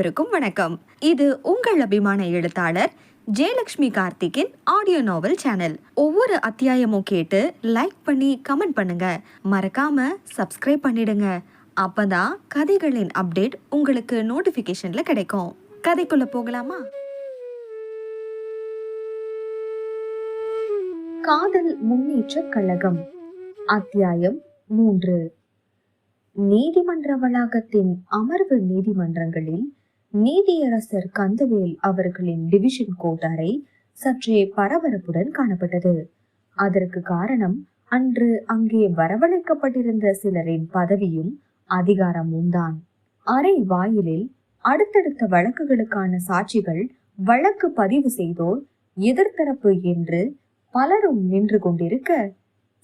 அனைவருக்கும் வணக்கம். இது உங்கள் அபிமான எழுத்தாளர் ஜெயலக்ஷ்மி கார்த்திக்கின் ஆடியோ நாவல் சேனல் ஒவ்வொரு அத்தியாயமும் கேட்டு லைக் பண்ணி கமெண்ட் பண்ணுங்க. மறக்காம சப்ஸ்கிரைப் பண்ணிடுங்க. அப்பதான் கதைகளின் அப்டேட் உங்களுக்கு நோட்டிபிகேஷன்ல கிடைக்கும். கதைக்குள்ள போகலாமா? காதல் முன்னேற்ற கழகம். அத்தியாயம் மூன்று. நீதிமன்ற வளாகத்தின் அமர்வு நீதிமன்றங்களில் நீதியரசர் கந்தவேல் அவர்களின் டிவிஷன் கோர்ட் அறை சற்றே பரபரப்புடன் காணப்பட்டது. அதற்கு காரணம் அன்று அங்கே வரவழைக்கப்பட்டிருந்த சிலரின் பதவியும் அதிகாரமும் தான். அறை வாயிலில் அடுத்தடுத்த வழக்குகளுக்கான சாட்சிகள் வழக்கு பதிவு செய்தோர் எதிர்த்தரப்பு என்று பலரும் நின்று கொண்டிருக்க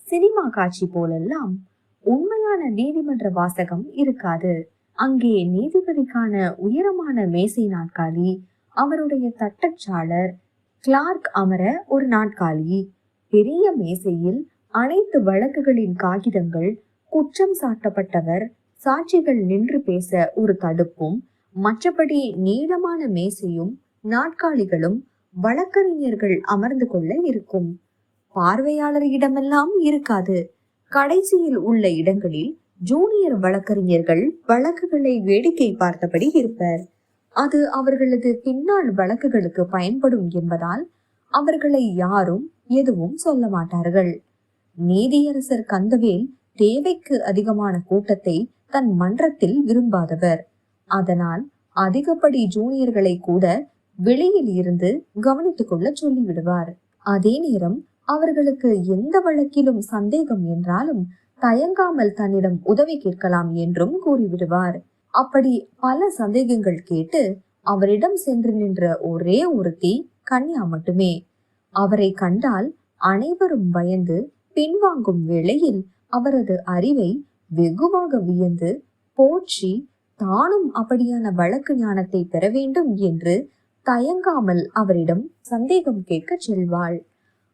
சினிமா காட்சி போலெல்லாம் உண்மையான நீதிமன்ற வாசகம் இருக்காது. அங்கே நீதிபதிக்கான உயரமான மேசை நாற்காலி அவருடைய தட்டச்சாளர் கிளார்க் அமர ஒரு நாற்காலி பெரிய மேசையில் அனைத்து வழக்குகளின் காகிதங்கள் குற்றம் சாட்டப்பட்டவர் சாட்சிகள் நின்று பேச ஒரு தடுப்பும் மற்றபடி நீளமான மேசையும் நாற்காலிகளும் வழக்கறிஞர்கள் அமர்ந்து கொள்ள இருக்கும். பார்வையாளர் இடமெல்லாம் இருக்காது. கடைசியில் உள்ள இடங்களில் ஜூனியர் வழக்கறிஞர்கள் வழக்குகளை வேடிக்கை பார்த்தபடி இருப்பர். அது அவர்களது பின்னாள் வழக்குகளுக்கு பயன்படும் என்பதால் அவர்களை யாரும் எதுவும் சொல்ல மாட்டார்கள். நீதியரசர் கந்தவேல் தேவைக்கு அதிகமான கூட்டத்தை தன் மன்றத்தில் விரும்பாதவர். அதனால் அதிகப்படி ஜூனியர்களை கூட வெளியில் இருந்து கவனித்துக் கொள்ள சொல்லிவிடுவார். அதே நேரம் அவர்களுக்கு எந்த வழக்கிலும் சந்தேகம் என்றாலும் தயங்காமல் தன்னிடம் உதவி கேட்கலாம் என்றும் கூறிவிடுவார். அப்படி பல சந்தேகங்கள் கேட்டு அவரிடம் சென்று நின்ற ஒரே ஒருத்தி கன்யா மட்டுமே. அவரை கண்டால் அனைவரும் பயந்து பின்வாங்கும் வேளையில் அவரது அறிவை வெகுவாக வியந்து போற்றி தானும் அப்படியான வழக்கு ஞானத்தை பெற வேண்டும் என்று தயங்காமல் அவரிடம் சந்தேகம் கேட்கச் செல்வாள்.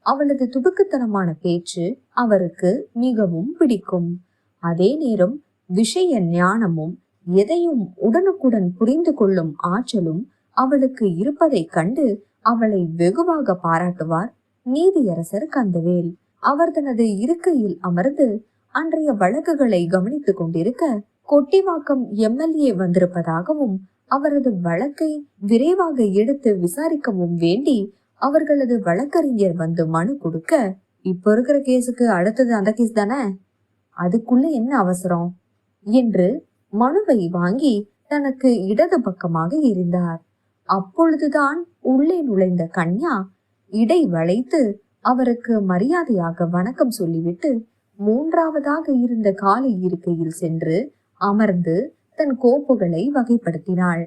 அவளது துடுக்குத்தனமான பேச்சு அவருக்கு மிகவும் பிடிக்கும். அதே நேரம் விஷய ஞானமும் எதையும் உடனுக்குடன் புரிந்து கொள்ளும் ஆற்றலும் அவளுக்கு இருப்பதைக் கண்டு அவளை வெகுவாக பாராட்டுவார் நீதியரசர் கந்தவேல். அவர் தனது இருக்கையில் அமர்ந்து அன்றைய வழக்குகளை கவனித்துக் கொண்டிருக்க கொட்டிவாக்கம் எம்எல்ஏ வந்திருப்பதாகவும் அவரது வழக்கை விரைவாக எடுத்து விசாரிக்கவும் வேண்டி அவர்களது வழக்கறிஞர் வந்து மனு கொடுக்க இப்ப இருக்கிற கேஸுக்கு அடுத்தது அந்த கேஸ் தானே? அதுக்குள்ள என்ன அவசரம்? என்று மனுவை வாங்கி தனக்கு இடது பக்கமாக எரிந்தார் அப்பொழுதுதான் உள்ளே நுழைந்த கன்யா இடை வளைத்து அவருக்கு மரியாதையாக வணக்கம் சொல்லிவிட்டு மூன்றாவதாக இருந்த காலை இருக்கையில் சென்று அமர்ந்து தன் கோப்புகளை வகைப்படுத்தினாள்.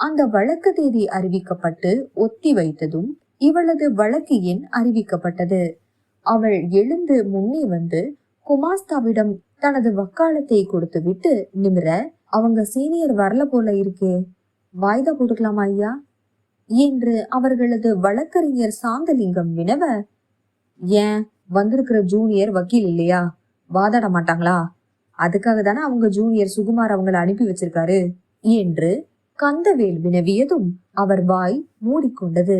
அந்த வழக்கு தேதி அறிவிக்கப்பட்டு ஒத்தி வைத்ததும் இவளது வழக்கு எண் அறிவிக்கப்பட்டது. அவள் எழுந்து முன்னே வந்து குமாஸ்தாவிடம் தனது வக்காலத்தை கொடுத்து விட்டு நிமிர அவங்க சீனியர் வரல போல இருக்கே. வாய்தா போட்டுக்கலாமா ஐயா? என்று அவர்களது வழக்கறிஞர் சாந்தலிங்கம் வினவ ஏன்? வந்திருக்கிற ஜூனியர் வக்கீல் இல்லையா? வாதாட மாட்டாங்களா? அதுக்காக தானே அவங்க ஜூனியர் சுகுமார் அவங்களை அனுப்பி வச்சிருக்காரு? என்று கந்தவேல் வினவியதும் அவர் வாய் மூடிக்கொண்டது.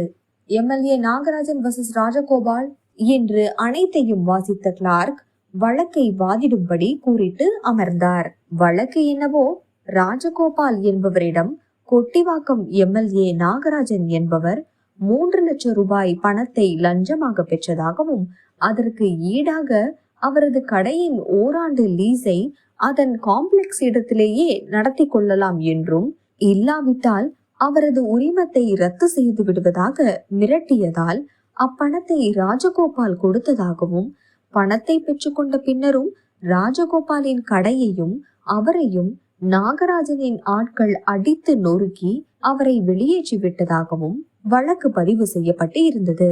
எம்எல்ஏ நாகராஜன் வர்சஸ் ராஜகோபால் என்று அனைத்தையும் வாசித்த கிளார்க் வழக்கை வாதிடும்படி கூறிட்டு அமர்ந்தார். வழக்கு என்னவோ ராஜகோபால் என்பவரிடம் கொட்டிவாக்கம் எம்எல்ஏ நாகராஜன் என்பவர் மூன்று லட்சம் ரூபாய் பணத்தை லஞ்சமாக பெற்றதாகவும் அதற்கு ஈடாக அவரது கடையின் ஓராண்டு லீஸை அதன் காம்ப்ளெக்ஸ் இடத்திலேயே நடத்தி கொள்ளலாம் என்றும் இல்லாவிட்டால் அவரது உரிமத்தை ரத்து செய்து விடுவதாக மிரட்டியதால் அப்பணத்தை ராஜகோபால் கொடுத்ததாகவும் பணத்தை பெற்றுக்கொண்ட பின்னரும் ராஜகோபாலின் கடையையும் அவரையும் நாகராஜனின் ஆட்கள் அடித்து நொறுக்கி அவரை வெளியேற்றி விட்டதாகவும் வழக்கு பதிவு செய்யப்பட்டு இருந்தது.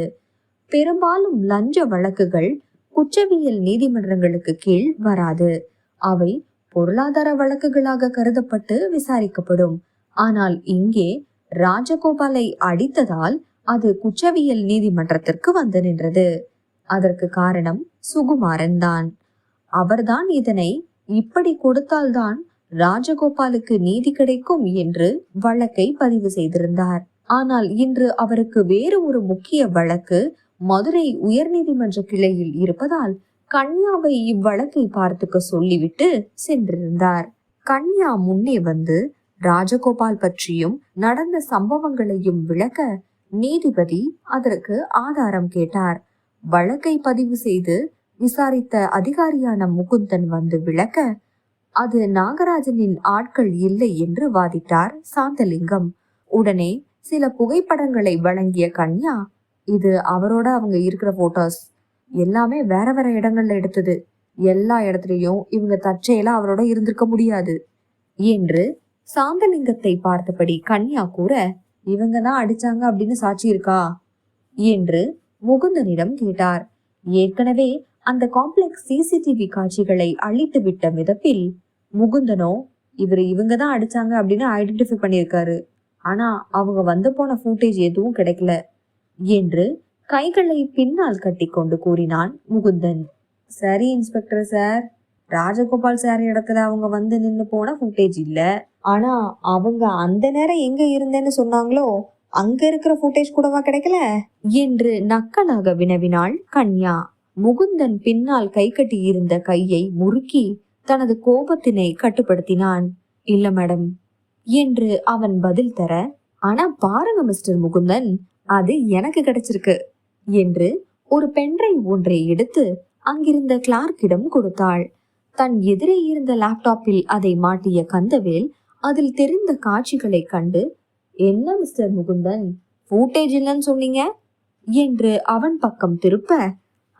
பெரும்பாலும் லஞ்ச வழக்குகள் குற்றவியல் நீதிமன்றங்களுக்கு கீழ் வராது. அவை பொருளாதார வழக்குகளாக கருதப்பட்டு விசாரிக்கப்படும். ஆனால் இங்கே ராஜகோபாலை அடித்ததால் அது குற்றவியல் நீதிமன்றத்திற்கு வந்து நின்றது. அதற்கு காரணம் சுகுமாரன் தான். அவர்தான் இதனை இப்படி கொடுத்தால்தான் ராஜகோபாலுக்கு நீதி கிடைக்கும் என்று வழக்கை பதிவு செய்திருந்தார். ஆனால் இன்று அவருக்கு வேறு ஒரு முக்கிய வழக்கு மதுரை உயர்நீதிமன்ற கிளையில் இருப்பதால் கன்யாவை இவ்வழக்கை பார்த்துக்க சொல்லிவிட்டு சென்றிருந்தார். கன்யா முன்னே வந்து ராஜகோபால் பற்றியும் நடந்த சம்பவங்களையும் விளக்க நீதிபதி அதற்கு ஆதாரம் கேட்டார். வழக்கை பதிவு செய்து விசாரித்த அதிகாரியான முகுந்தன் வந்து விளக்க அது நாகராஜனின் ஆட்கள் இல்லை என்று வாதிட்டார் சாந்தலிங்கம். உடனே சில புகைப்படங்களை வழங்கிய கன்யா இது அவரோட அவங்க இருக்கிற போட்டோஸ் எல்லாமே வேற வேற இடங்கள்ல எடுத்தது. எல்லா இடத்துலயும் இவங்க தற்செயலா அவரோட இருந்திருக்க முடியாது என்று சாந்தலிங்கத்தை பார்த்தபடி கன்யா கூற இவங்க தான் அடிச்சாங்க அப்படின்னு சாட்சி இருக்கா? என்று முகுந்தனிடம் கேட்டார். ஏற்கனவே அந்த காம்ப்ளெக்ஸ் சிசிடிவி காட்சிகளை அழித்து விட்ட மிதப்பில் முகுந்தனோ இவர் இவங்க தான் அடிச்சாங்க அப்படின்னு ஐடென்டிஃபை பண்ணியிருக்காரு. ஆனா அவங்க வந்து போன ஃபூட்டேஜ் எதுவும் கிடைக்கல என்று கைகளை பின்னால் கட்டிக்கொண்டு கூறினான் முகுந்தன். சரி இன்ஸ்பெக்டர் சார் ராஜகோபால் சார் இடத்துல அவங்க வந்து நின்னு போன ஃபுட்டேஜ் இல்ல. ஆனா அவங்க அந்த நேரம் எங்க இருந்தேன்னு சொன்னாங்களோ அங்க இருக்கிற ஃபுட்டேஜ் கூடவா கிடைக்கல? என்று நக்கலாக வினவினாள் கன்யா. முகுந்தன் பின்னால் கை கட்டி இருந்த கையை முறுக்கி தனது கோபத்தினை கட்டுப்படுத்தினான். இல்ல மேடம் என்று அவன் பதில் தர ஆனா பாருங்க மிஸ்டர் முகுந்தன் அது எனக்கு கிடைச்சிருக்கு என்று ஒரு பென்ட்ரைவ் ஒன்றை எடுத்து அங்கிருந்த கிளார்க்கிடம் கொடுத்தாள். தன் எதிரே இருந்த லேப்டாப்பில் அதை மாட்டிய கந்தவேல் அதில் தெரிந்த காட்சிகளை கண்டு என்ன மிஸ்டர் முகுந்தன்? ஃபூட்டேஜ் இல்லைன்னு சொன்னீங்க? என்று அவன் பக்கம் திருப்ப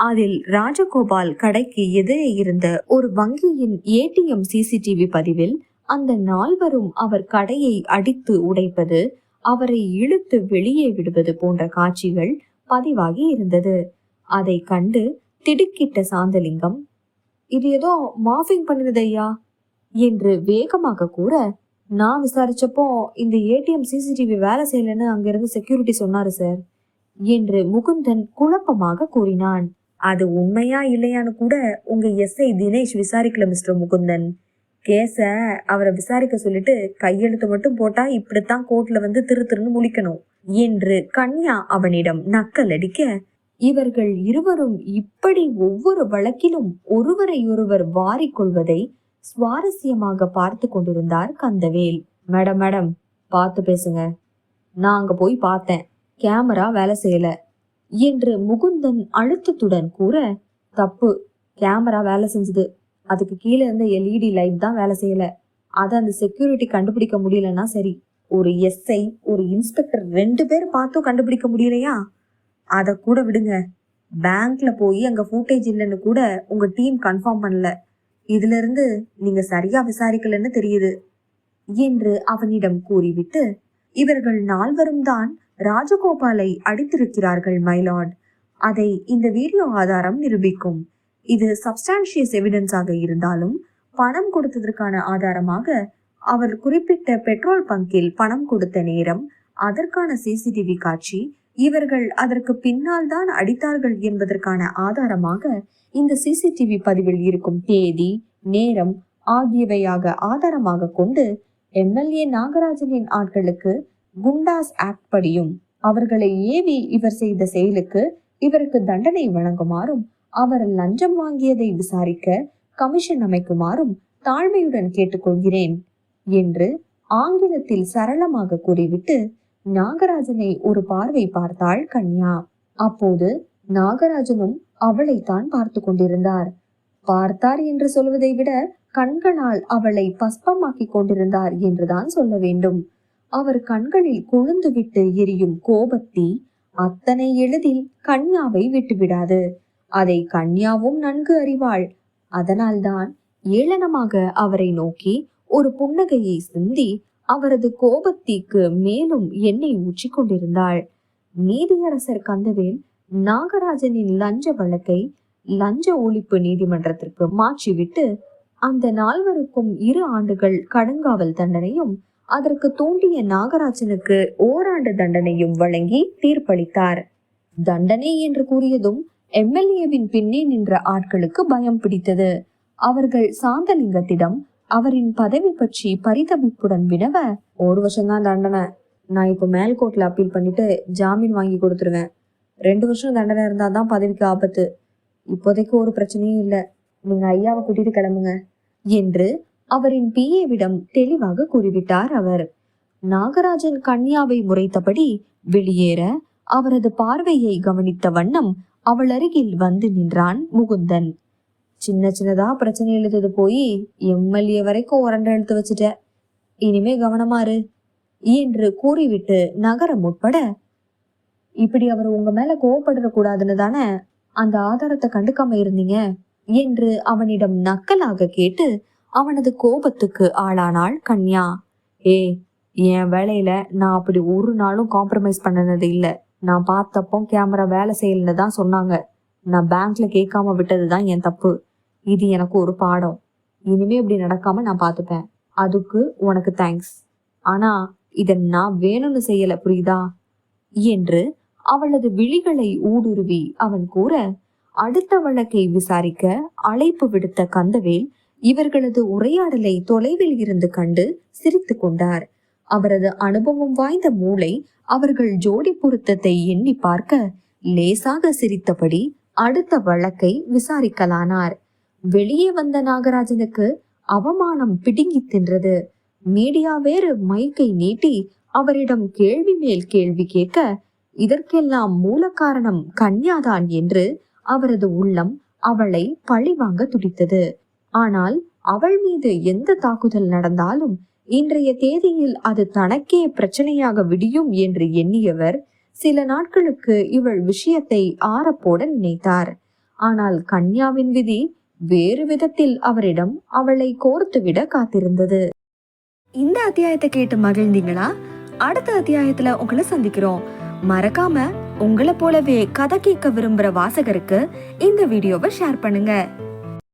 அதில் ராஜகோபால் கடைக்கு எதிரே இருந்த ஒரு வங்கியின் ஏடிஎம் சிசிடிவி பதிவில் அந்த நால்வரும் அவர் கடையை அடித்து உடைப்பது அவரை இழுத்து வெளியே விடுவது போன்ற காட்சிகள் பதிவாகி இருந்தது. அதை கண்டு திடுக்கிட்ட சாந்தலிங்கம் இது ஏதோ மாஃபிங் பண்ணினது ஐயா என்று வேகமாக கூற நான் விசாரிச்சப்போ இந்த ஏடிஎம் சிசிடிவி வேலை செய்யலன்னு அங்கிருந்து செக்யூரிட்டி சொன்னாரு சார் என்று முகுந்தன் குழப்பமாக கூறினான். அது உண்மையா இல்லையான்னு கூட உங்க எஸ்ஐ தினேஷ் விசாரிக்கல மிஸ்டர் முகுந்தன். கேஸ அவரை விசாரிக்க சொல்லிட்டு கையெழுத்து மட்டும் போட்டா இப்படித்தான் கோர்ட்ல வந்து திரு திருன்னு முழிக்கணும் என்று கன்யா அவனிடம் நக்கல் அடிக்க இவர்கள் இருவரும் இப்படி ஒவ்வொரு வழக்கிலும் ஒருவரை ஒருவர் வாரிக்கொள்வதை சுவாரஸ்யமாக பார்த்து கொண்டிருந்தார் கந்தவேல். மேடம் மேடம் பார்த்து பேசுங்க. நான் அங்க போய் பார்த்தேன். கேமரா வேலை செய்யல. என்று முகுந்தன் அழுத்தத்துடன் கூற தப்பு. கேமரா வேலை செஞ்சது. அதுக்கு கீழே இருந்த எல்இடி லைட் தான் வேலை செய்யல. அதை அந்த செக்யூரிட்டி கண்டுபிடிக்க முடியலன்னா சரி. ஒரு எஸ்ஐ ஒரு இன்ஸ்பெக்டர் ரெண்டு பேர் பார்த்தும் கண்டுபிடிக்க முடியலையா? அதை கூட விடுங்க. பேங்க்ல போய் அங்க ஃபூட்டேஜ் இல்லைன்னு கூட உங்க டீம் கன்ஃபார்ம் பண்ணல. இதுல இருந்து நீங்க சரியா விசாரிக்கலன்னு தெரியுது என்று அவனிடம் கூறிவிட்டு இவர்கள் நால்வரும் தான் ராஜகோபாலை அடித்திருக்கிறார்கள் மைலார்ட் அதை இந்த வீடியோ ஆதாரம் நிரூபிக்கும். இது சப்ஸ்டான்ஷியஸ் எவிடன்ஸாக இருந்தாலும் பணம் கொடுத்ததற்கான ஆதாரமாக அவர் குறிப்பிட்ட பெட்ரோல் பங்கில் பணம் கொடுத்த நேரம் அதற்கான சிசிடிவி காட்சி இவர்கள் அதற்கு பின்னால் தான் அடித்தார்கள் என்பதற்கான ஆதாரமாக இந்த சிசிடிவி பதிவில் இருக்கும் தேதி நேரம் ஆகியவையாக ஆதாரமாக கொண்டு எம்எல்ஏ நாகராஜனின் ஆட்களுக்கு குண்டாஸ் ஆக்ட் படியும். அவர்களை ஏவி இவர் செய்த செயலுக்கு இவருக்கு தண்டனை வழங்குமாறும் அவர் லஞ்சம் வாங்கியதை விசாரிக்க கமிஷன் அமைக்குமாறும் தாழ்மையுடன் கேட்டுக்கொள்கிறேன் என்று ஆங்கிலத்தில் சரளமாக கூறிவிட்டு நாகராஜனை ஒரு பார்வை பார்த்தாள் கன்யா. அப்போது நாகராஜனும் அவளைத்தான் பார்த்து கொண்டிருந்தார். பார்த்தார் என்று சொல்வதை விட கண்களால் அவளை பஸ்பமாக்கி கொண்டிருந்தார் என்றுதான் சொல்ல வேண்டும். அவர் கண்களில் கொழுந்துவிட்டு எரியும் கோபத்தி அத்தனை எளிதில் கன்யாவை விட்டுவிடாது. அதை கன்யாவும் நன்கு அறிவாள். அதனால்தான் ஏளனமாக அவரை நோக்கி ஒரு புன்னகையை சிந்தி அவரது கோபத்தீக்கு மேலும் எண்ணெய் ஊற்றி கொண்டிருந்தாள் நீதியரசர் கந்தவேல் நாகராஜனின் லஞ்ச வழக்கை லஞ்ச ஒழிப்பு நீதிமன்றத்திற்கு மாற்றிவிட்டு அந்த நால்வருக்கும் இரு ஆண்டுகள் கடுங்காவல் தண்டனையும் அதற்கு தூண்டிய நாகராஜனுக்கு ஓராண்டு தண்டனையும் வழங்கி தீர்ப்பளித்தார். தண்டனை என்று கூறியதும் எம்எல்ஏவின் பின்னே நின்ற ஆட்களுக்கு பயம் பிடித்தது. அவர்கள் சாந்தலிங்கத்திடம் அவரின் பதவி பற்றி பரிதவிப்புடன் வினவ ஒரு வருஷம் தான் தண்டனை. நான் இப்போ மேல்கோர்ட்ல அப்பீல் பண்ணிட்டு ஜாமீன் வாங்கி கொடுத்துருவேன். ரெண்டு வருஷம் தண்டனை இருந்தால் தான் பதவிக்கு ஆபத்து. இப்போதைக்கு ஒரு பிரச்சனையும் இல்லை. நீங்க ஐயாவை கூட்டிட்டு கிளம்புங்க. என்று அவரின் பிஏவிடம் தெளிவாக கூறிவிட்டார் அவர். நாகராஜன் கன்யாவை முறைத்தபடி வெளியேற அவரது பார்வையை கவனித்த வண்ணம் அவள் அருகில் வந்து நின்றான் முகுந்தன். சின்ன சின்னதா பிரச்சனை எழுதுது போய் எம்எல்ஏ வரைக்கும் உரண்டை எடுத்து வச்சுட்ட. இனிமே கவனமாறு என்று கூறிவிட்டு நகரம் உட்பட. இப்படி அவர் உங்க மேல கோவப்படுற கூடாதுன்னு தானே அந்த ஆதாரத்தை கண்டுக்காம இருந்தீங்க என்று அவனிடம் நக்கலாக கேட்டு அவனது கோபத்துக்கு ஆளானாள் கன்யா. ஏ என் வேலையில நான் அப்படி ஒரு நாளும் காம்ப்ரமைஸ் பண்ணனது இல்ல. நான் பார்த்தப்போ கேமரா வேலை செய்யலன்னு தான் சொன்னாங்க. நான் பேங்க்ல கேட்காம விட்டது தான் என் தப்பு. இது எனக்கு ஒரு பாடம். இனிமே இப்படி நடக்காம நான் பார்த்துப்பேன் அதுக்கு உனக்கு தேங்க்ஸ் ஆனா இதை நான் வேணும்னு செய்யல புரியுதா? என்று அவளது விழிகளை ஊடுருவி அவன் கூற அடுத்த வழக்கை விசாரிக்க அழைப்பு விடுத்த கந்தவேல் இவர்களது உரையாடலை தொலைவில் இருந்து கண்டு சிரித்து கொண்டார். அவரது அனுபவம் வாய்ந்த மூளை அவர்கள் ஜோடி பொருத்தத்தை எண்ணி பார்க்க லேசாக சிரித்தபடி அடுத்த வழக்கை விசாரிக்கலானார். வெளியே வந்த நாகராஜனுக்கு அவமானம் பிடுங்கி தின்றது. மீடியா வேறு மைக்கை நீட்டி அவரிடம் கேள்வி மேல் கேள்வி கேட்க இதற்கெல்லாம் மூல காரணம் கன்யாதான் என்று அவரது உள்ளம் அவளை பழிவாங்க துடித்தது. ஆனால் அவள் மீது எந்த தாக்குதல் நடந்தாலும் இன்றைய தேதியில் அது தனக்கே பிரச்சனையாக விடியும் என்று எண்ணியவர் சில நாட்களுக்கு இவள் விஷயத்தை ஆறப்போட நினைத்தார். ஆனால் கன்யாவின் விதி வேறு விதத்தில் அவரிடம் அவளை கோர்த்துவிட காத்திருந்தது. இந்த அத்தியாயத்தை கேட்டு மகிழ்ந்தீங்களா? அடுத்த அத்தியாயத்துல உங்களை சந்திக்கிறோம். மறக்காம உங்களை போலவே கதை கேட்க விரும்புற வாசகருக்கு இந்த வீடியோவை ஷேர் பண்ணுங்க.